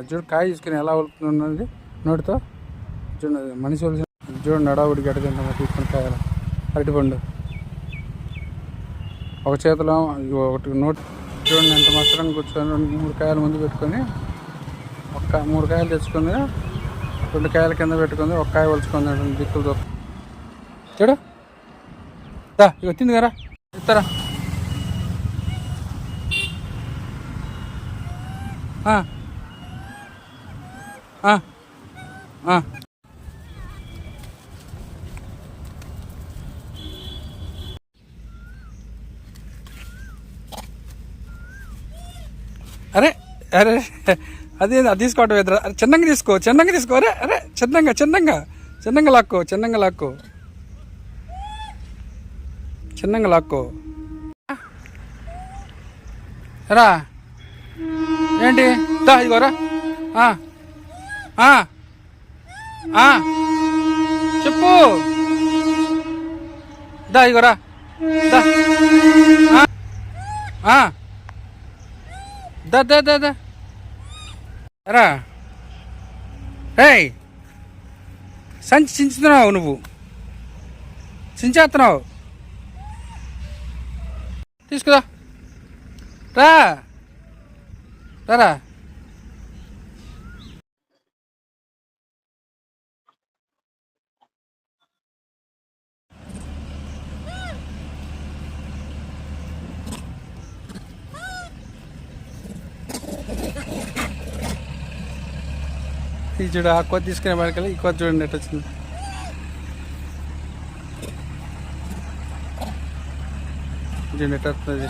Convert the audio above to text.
చూడు కాయ తీసుకుని ఎలా వెళ్తున్నది నోటితో? చూడండి మనిషి వలిసిన చూడండి నడావుడి ఎడ తింటాం తీసుకుని కాయలు. అరటిపండు ఒక చేతిలో ఒకటి నోట్ చూడండి ఎంత మచ్చరంగా కూర్చొని రెండు మూడు కాయలు ముందు పెట్టుకొని ఒక్క మూడు కాయలు తెచ్చుకుంది రెండు కాయల కింద పెట్టుకుంది ఒక కాయ ఒలుచుకుంది రెండు దిక్కులు దొరుకు చూడు. ఇక కదా? ఇస్తారా ఆ. అరే అరే అదే అది తీసుకోవటం ఎదురా? అరే చిన్నంగా తీసుకో చిన్నంగా తీసుకో. అరే అరే చిన్నంగా చిన్నంగా. చిన్నంగా లాక్కో చిన్నంగా లాక్కో. చిన్నంగా లాక్కో. రా. ఏంటి? దా ఇదిగోరా చెప్పు. దా ఇగోరా దా. దా దా దా దా. రా. ఏయ్. సంచి చించుతున్నావు నువ్వు. చించేస్తున్నావు. తీసుకురా. రా రా. ఈ చూడు ఆ కొద్ది తీసుకునే వాడికి ఈ కొద్ది చూడండి ఎట్ వచ్చింది. చూడండి ఎట్ వస్తుంది